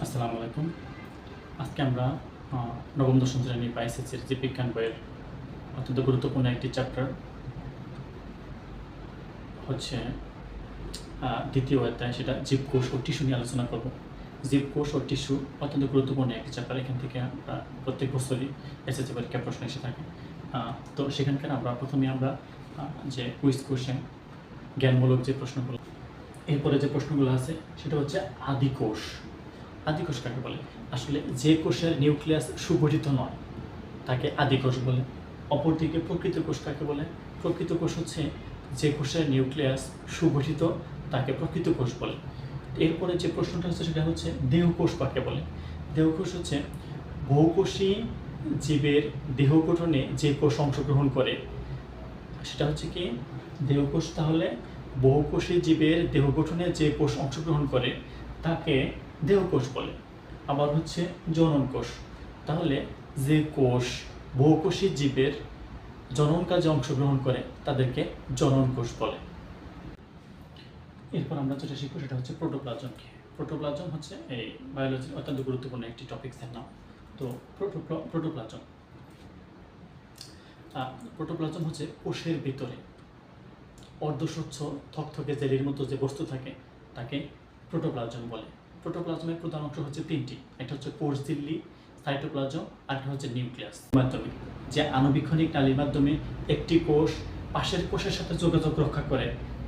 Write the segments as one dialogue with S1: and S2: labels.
S1: আসসালামু আলাইকুম। আজকে আমরা নবম, দশম শ্রেণি বা এসএসসির যে বিজ্ঞান বইয়ের অত্যন্ত গুরুত্বপূর্ণ একটি চ্যাপ্টার হচ্ছে দ্বিতীয় অধ্যায়, সেটা জীবকোষ ও টিস্যু নিয়ে আলোচনা করব। জীবকোষ ও টিস্যু অত্যন্ত গুরুত্বপূর্ণ একটি চ্যাপ্টার এখান থেকে আমরা প্রত্যেক বছরই এসএসসি পরীক্ষায় প্রশ্ন এসে থাকে। তো সেখানকার আমরা প্রথমে আমরা যে কুইজ কোশ্চেন জ্ঞানমূলক যে প্রশ্নগুলো, এরপরে যে প্রশ্নগুলো আছে, সেটা হচ্ছে আদিকোষ আদিকোষ কাকে বলে? আসলে যে কোষের নিউক্লিয়াস সুগঠিত নয়, তাকে আদিকোষ বলে। অপরদিকে প্রকৃত কোষ কাকে বলে? প্রকৃত কোষ হচ্ছে যে কোষের নিউক্লিয়াস সুগঠিত, তাকে প্রকৃত কোষ বলে। এরপরে যে প্রশ্নটা হচ্ছে সেটা হচ্ছে দেহকোষ কাকে বলে? দেহকোষ হচ্ছে বহুকোষী জীবের দেহ গঠনে যে কোষ অংশগ্রহণ করে। সেটা হচ্ছে কি? দেহকোষ তাহলে বহুকোষী জীবের দেহ গঠনে যে কোষ অংশগ্রহণ করে, তাকে দেহকোষ বলে। আবার হচ্ছে জনন কোষ। তাহলে যে কোষ, বহুকোষী জীবের জনন কাজে অংশগ্রহণ করে, তাদেরকে জনন কোষ বলে। এরপর আমরা যেটা শিখব সেটা হচ্ছে প্রোটোপ্লাজম। প্রোটোপ্লাজম হচ্ছে এই বায়োলজির অত্যন্ত গুরুত্বপূর্ণ একটি টপিক্সের নাম। তো প্রোটোপ্ল- প্রোটোপ্লাজম। প্রোটোপ্লাজম হচ্ছে কোষের ভিতরে অর্ধস্বচ্ছ, থকথকে জেলির মতো যে বস্তু থাকে, তাকে প্রোটোপ্লাজম বলে। প্রোটোপ্লাজমের প্রধান অংশ হচ্ছে তিনটি। একটা হচ্ছে কোষ দিল্লি সাইটোপ্লাজম আর একটা হচ্ছে নিউক্লিয়াস মাধ্যমে। যে আণুবীক্ষণিক নালীর মাধ্যমে একটি কোষ পাশের কোষের সাথে যোগাযোগ রক্ষা করে,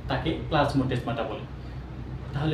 S1: তাকে প্লাজমোডেসমাটা বলে। তাহলে